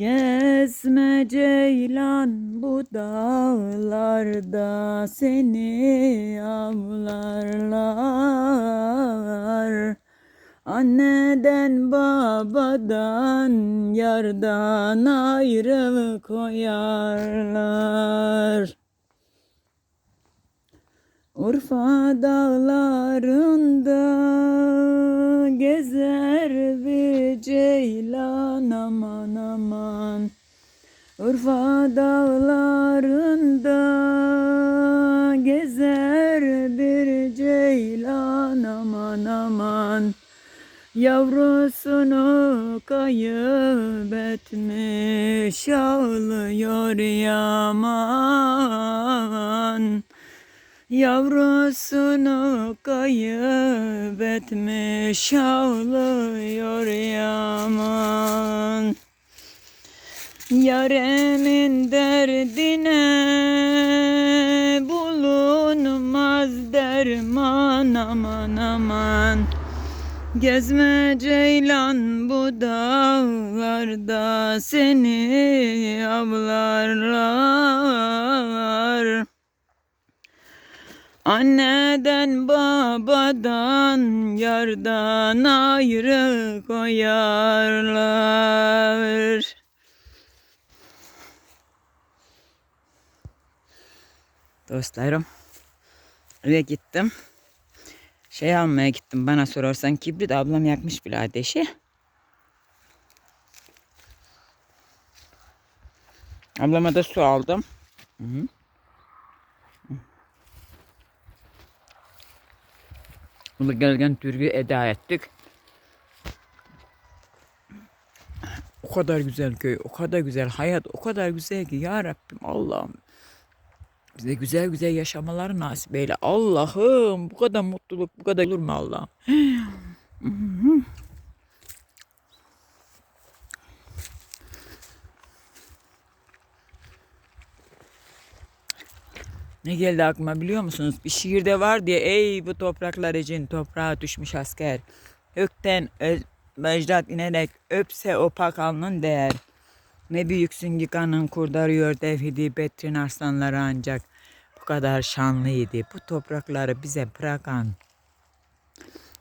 Gezme ceylan bu dağlarda seni avlarlar. Anneden babadan yardan ayrı koyarlar. Urfa dağlarında Urfa dağlarında gezer bir ceylan aman aman. Yavrusunu kaybetmiş ağlıyor yaman. Yavrusunu kaybetmiş ağlıyor yaman. Yaremin derdine bulunmaz derman aman aman. Gezme ceylan bu dağlarda seni avlarlar. Anneden babadan yardan ayrı koyarlar. Dostlarım eve gittim. Şey almaya gittim bana sorarsan kibrit ablam yakmış bile ateşi. Ablama da su aldım. Hı -hı. Burada gelgen türkü eda ettik. O kadar güzel köy, o kadar güzel hayat, o kadar güzel ki ya Rabbim Allah'ım. Bize güzel güzel yaşamaları nasip eyle. Allah'ım bu kadar mutluluk bu kadar olur mu Allah'ım? Ne geldi aklıma biliyor musunuz? Bir şiirde var diye ey bu topraklar için toprağa düşmüş asker. Hökten öz, mecdat inerek öpse o pak alnın değer. Ne büyüksün ki kanın kurdarıyor tevhidi betrin arslanları ancak. Kadar şanlıydı. Bu toprakları bize bırakan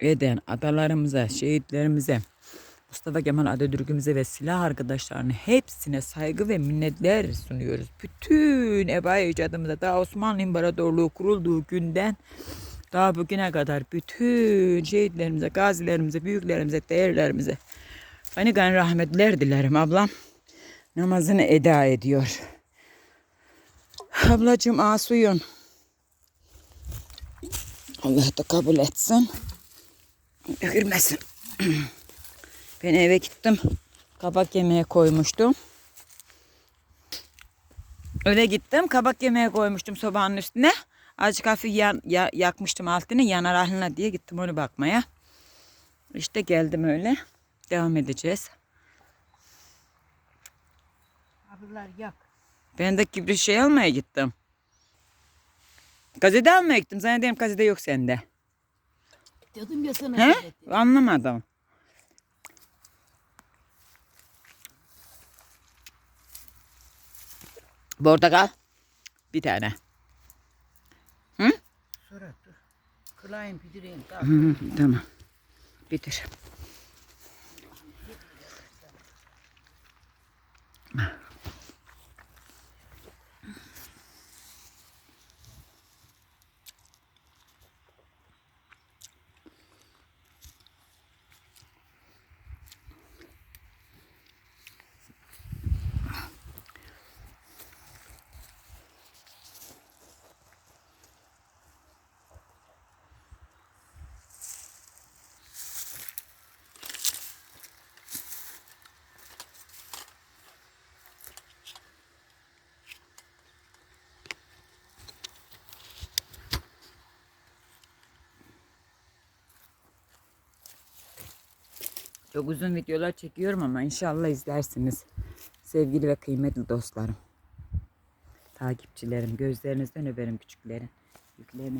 eden atalarımıza, şehitlerimize, Mustafa Kemal Atatürk'ümüze ve silah arkadaşlarına hepsine saygı ve minnetler sunuyoruz. Bütün ebayi icadımıza daha Osmanlı İmparatorluğu kurulduğu günden daha bugüne kadar bütün şehitlerimize, gazilerimize, büyüklerimize, değerlerimize gani gani rahmetler dilerim ablam. Namazını eda ediyor. Ablacığım asuyun. Allah da kabul etsin. Dökülmesin. Ben eve gittim. Kabak yemeğe koymuştum. Eve gittim. Kabak yemeğe koymuştum sobanın üstüne. Azıcık hafif yan, ya, yakmıştım altını yanar haline diye gittim onu bakmaya. İşte geldim öyle. Devam edeceğiz. Abiler yak. Ben de kibrit şey almaya gittim. Gazete almaya gittim. Zannederim gazete yok sende. Dedim ya sana. He? gazete. Anlamadım. Portakal. Bir tane. Sonra dur. Kılayım hı, tamam. Bitir. Çok uzun videolar çekiyorum ama inşallah izlersiniz. Sevgili ve kıymetli dostlarım. Takipçilerim, gözlerinizden öperim küçüklerin. Yükleyen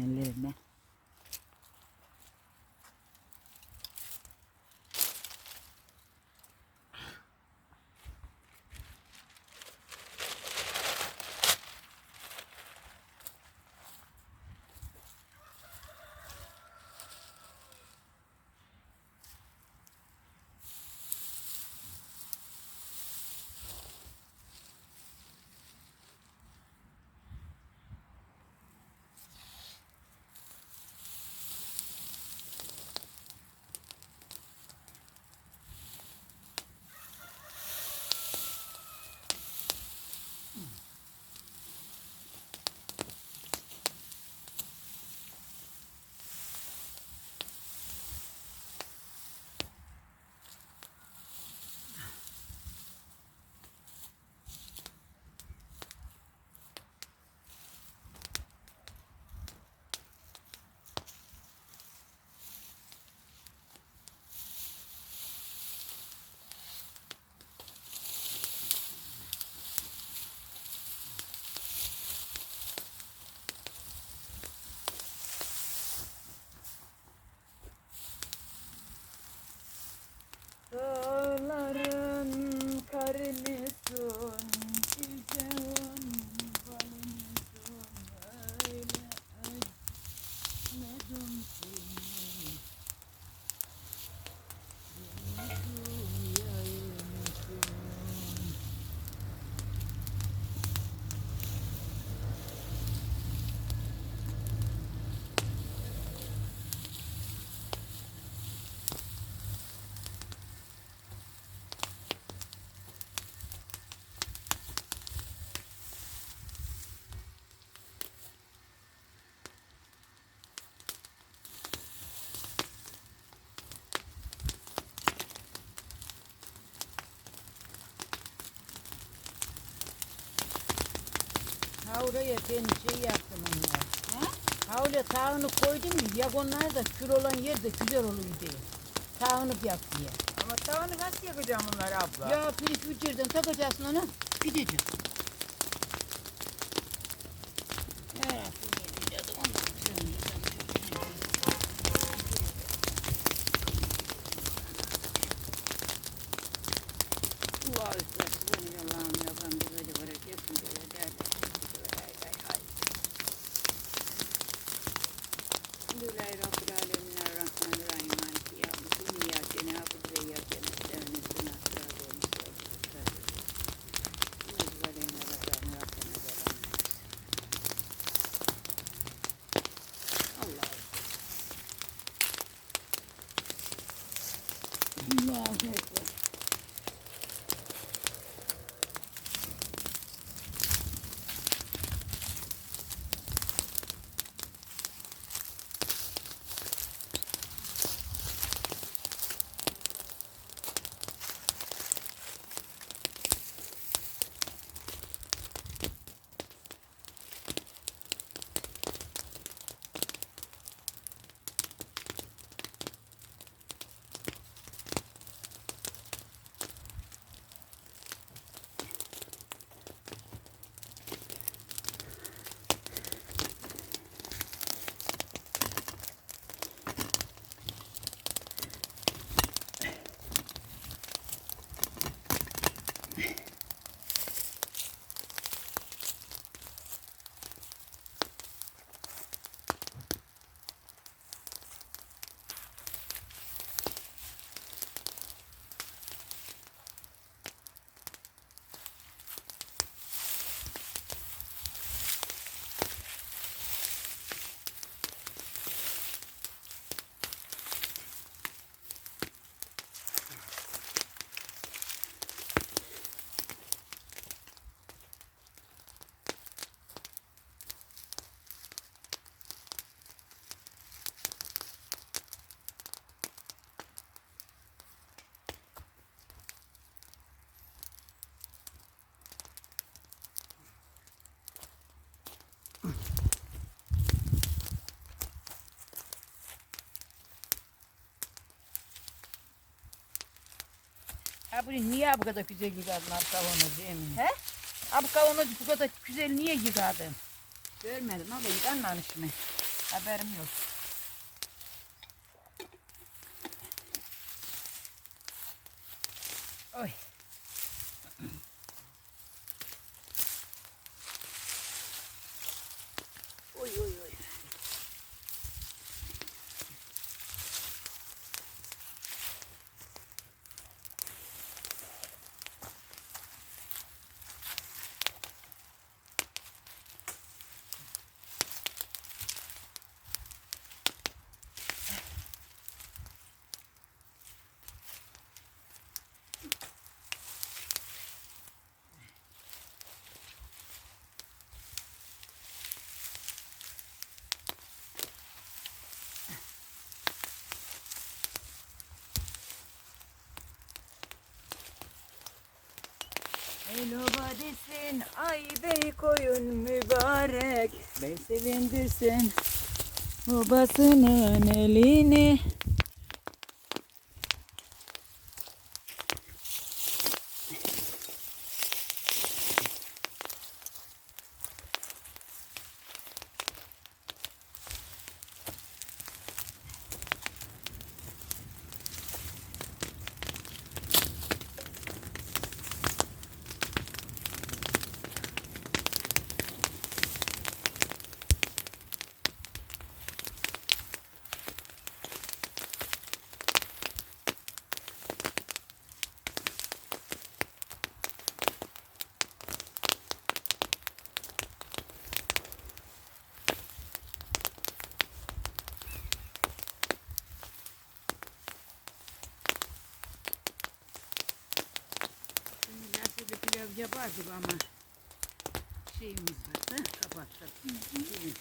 ellerine. Oraya ben şey yaptım onlara. Havle tağını koydum ya yagonlar da kül olan yer de güzel oluyor diye. Tağını yap diye. Ama tavanı nasıl yakacağım bunları abla? Ya pirinç ucurdan takacaksın onu gidecek. Ha bunu niye bu kadar güzel yıkadın abi kavanozu Emine? He? Abi kavanozu bu kadar güzel niye yıkadın? Görmedim ama yıkanmamış mı? Haberim yok. Eloba desin ay bey koyun mübarek. Bey sevindirsin babasının elini Şimdi nasıl bir pilav yapardık ama şeyimiz varsa kapattık. Pirinç.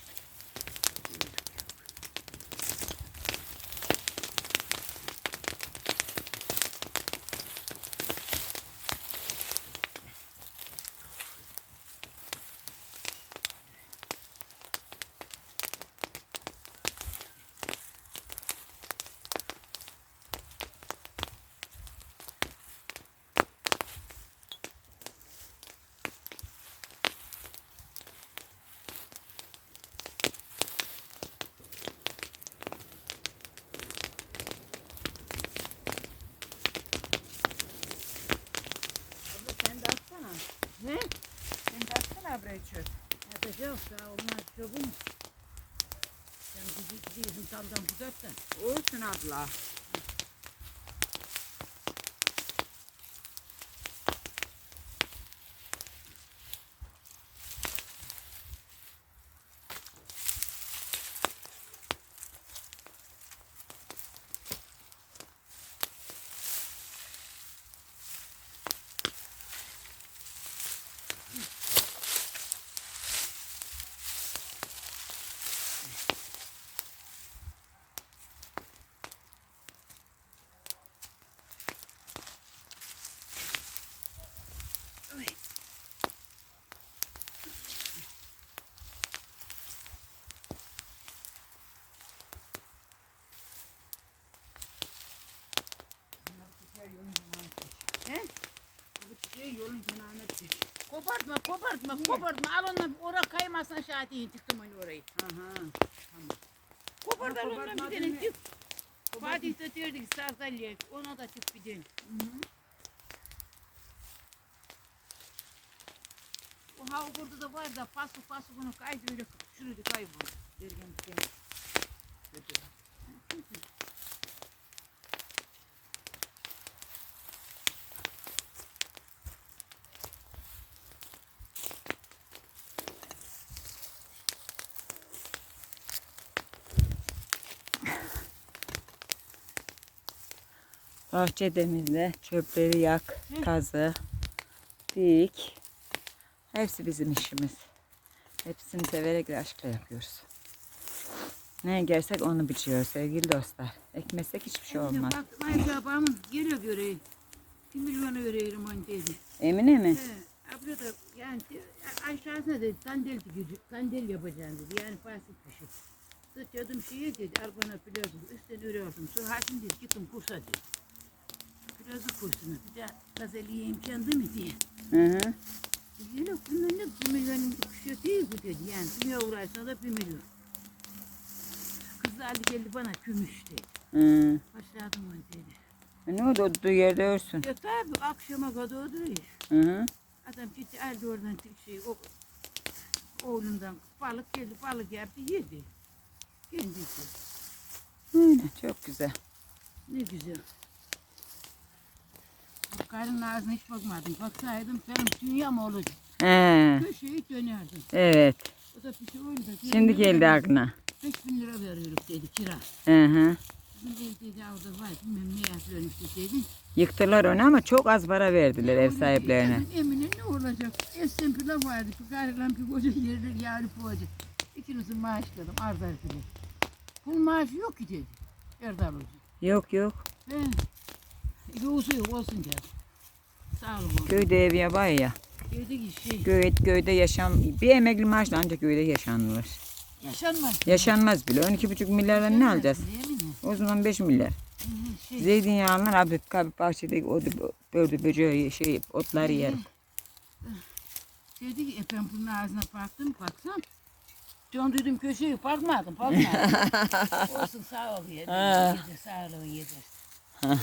Oraya çöp. Atacağım sağ olmaz çöpüm. Sen gidiyorsun gidiyorsun daldan budaktan. Olsun abla. Kopartma, kopartma, kopartma. Al ondan, oraya kaymasına şahit iyi çıktım onu orayı. Aha. Kopart al ondan bir tane çık. Fatih ki sardalya, ona da çık bir tane. O ha burada da var da paslı paslı bunu kaydı öyle çürüdü kayboldu. Dergen bir tane. Bahçemizde çöpleri yak, kazı, dik. Hepsi bizim işimiz. Hepsini severek ve aşkla yapıyoruz. Ne gersek onu biçiyoruz sevgili dostlar. Ekmezsek hiçbir şey olmaz. Bak, Mayca babamın geliyor göreyi. Bir milyona vereyim onu dedi. Emine mi? He, abla da yani aşağısına dedi sandal dikici, sandal yapacağım dedi. Yani basit bir şey. Sıçradım şeyi dedi, al bana plazı, üstten örüyordum. Sonra hakim dedi, gittim kursa dedi. Plazı kursuna, bir de gazeli imkandı mı diye. Hı hı. Yine milyon bir şey değil bu dedi. Yani dünya uğraşsa da bir milyon. Kız da aldı geldi bana gümüş dedi. Hı. Başladım onu dedi. E Ne oldu? Olduğu yerde örsün. Ya tabi akşama kadar duruyor. Hı hı. Adam gitti aldı oradan şey o oğlundan balık geldi balık yaptı yedi. Kendisi. Öyle, çok güzel. Ne güzel. Karın ağzına hiç bakmadım. Baksaydım benim dünyam olacak. He, Köşeyi dönerdim. evet. O da bir şey oldu. Şimdi geldi aklına. 5000 lira veriyoruz dedi kira. Hı hı. Bizim de dedi orada var bilmem ne yapıyormuş dedi. Yıktılar onu ama çok az para verdiler ev sahiplerine. dedim, Emine ne olacak? Esen pilav vardı. Bir karılan bir koca yerler yarı poğacı. İkinizin maaşladım Ardar bile. Pul maaşı yok ki dedi. Erdal Hoca. Yok yok. He. Yoğusu yok olsun dedi. Köyde ev yabayı ya. Dedi ki şey Köy, köyde yaşam bir emekli maaşla ancak köyde yaşanılır. yaşanmaz. Yaşanmaz bile. 12,5 milyardan ne alacağız? O zaman 5 milyar. Hı, Şey, Zeytinyağından abi kabı bahçede o böldü böceği şey otları yer. dedi ki e ben bunun ağzına baktım baksam. Döndürdüm köşeyi bakmadım bakmadım. olsun sağ ol yedir sağ olun yedir.